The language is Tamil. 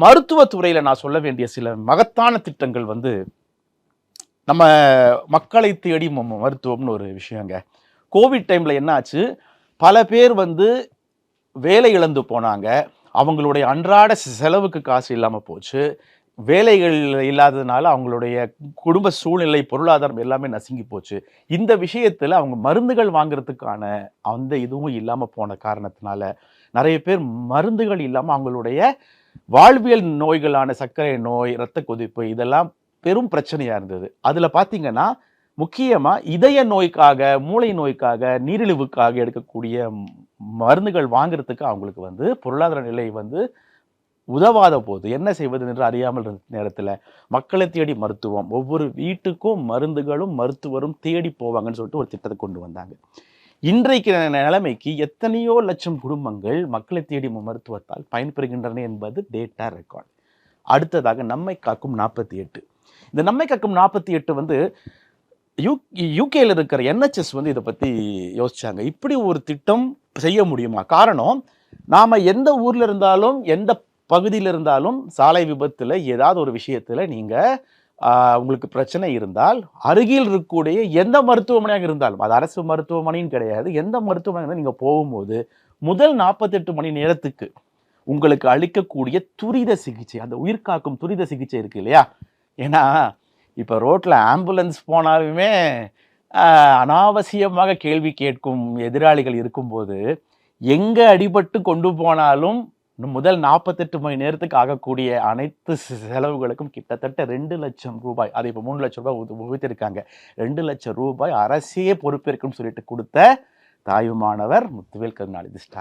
மருத்துவத்துறையில் நான் சொல்ல வேண்டிய சில மகத்தான திட்டங்கள் வந்து நம்ம மக்களை தேடி ம- மருத்துவம்னு ஒரு விஷயங்க. கோவிட் டைமில் என்னாச்சு பல பேர் வந்து வேலை இழந்து போனாங்க. அவங்களுடைய அன்றாட செலவுக்கு காசு இல்லாமல் போச்சு. வேலைகள் இல்லாததுனால அவங்களுடைய குடும்ப சூழ்நிலை பொருளாதாரம் எல்லாமே நசுங்கி போச்சு. இந்த விஷயத்தில் அவங்க மருந்துகள் வாங்குறதுக்கான அந்த இதுவும் இல்லாமல் போன காரணத்தினால நிறைய பேர் மருந்துகள் இல்லாமல் அவங்களுடைய வாழ்வியல் நோய்களான சர்க்கரை நோய் இரத்த கொதிப்பு இதெல்லாம் பெரும் பிரச்சனையாக இருந்தது. அதில் பார்த்தீங்கன்னா முக்கியமாக இதய நோய்க்காக மூளை நோய்க்காக நீரிழிவுக்காக எடுக்கக்கூடிய மருந்துகள் வாங்குறதுக்கு அவங்களுக்கு வந்து பொருளாதார நிலை வந்து உதவாத போது என்ன செய்வது என்று அறியாமல் இருந்த நேரத்தில் மக்களை தேடி மருத்துவம். ஒவ்வொரு வீட்டுக்கும் மருந்துகளும் மருத்துவரும் தேடி போவாங்கன்னு சொல்லிட்டு ஒரு திட்டத்தை கொண்டு வந்தாங்க. இன்றைக்கு நிலைமைக்கு எத்தனையோ லட்சம் குடும்பங்கள் மக்களை தேடி மருத்துவத்தால் பயன்பெறுகின்றன என்பது டேட்டா ரெக்கார்ட் அடுத்ததாக நம்மை காக்கும் நாற்பத்தி எட்டு. இந்த நம்மை காக்கும் நாற்பத்தி எட்டு வந்து யூ யூகேல இருக்கிற என்ஹெச்எஸ் வந்து இதை பற்றி யோசிச்சாங்க. இப்படி ஒரு திட்டம் செய்ய முடியுமா? காரணம் நாம் எந்த ஊரில் இருந்தாலும் எந்த பகுதியில் இருந்தாலும் சாலை விபத்தில் ஏதாவது ஒரு விஷயத்தில் நீங்கள் உங்களுக்கு பிரச்சனை இருந்தால் அருகில் இருக்கக்கூடிய எந்த மருத்துவமனையாக இருந்தாலும் அது அரசு மருத்துவமனையும் கிடையாது எந்த மருத்துவமனை நீங்கள் போகும்போது முதல் நாற்பத்தெட்டு மணி நேரத்துக்கு உங்களுக்கு அளிக்கக்கூடிய துரித சிகிச்சை அந்த உயிர் காக்கும் துரித சிகிச்சை இருக்கு இல்லையா? ஏன்னா இப்போ ரோட்டில் ஆம்புலன்ஸ் போனாலுமே அனாவசியமாக கேள்வி கேட்கும் எதிராளிகள் இருக்கும்போது எங்கே அடிபட்டு கொண்டு போனாலும் முதல் நாற்பத்தெட்டு மணி நேரத்துக்கு ஆகக்கூடிய அனைத்து செலவுகளுக்கும் கிட்டத்தட்ட ரெண்டு லட்சம் ரூபாய். அது இப்போ மூணு லட்சம் ரூபாய் உபயோகித்திருக்காங்க ரெண்டு லட்சம் ரூபாய் அரசே பொறுப்பேற்கும் சொல்லிட்டு கொடுத்த தாயுமானவர் முத்துவேல் கருணாநிதி ஸ்டாலின்.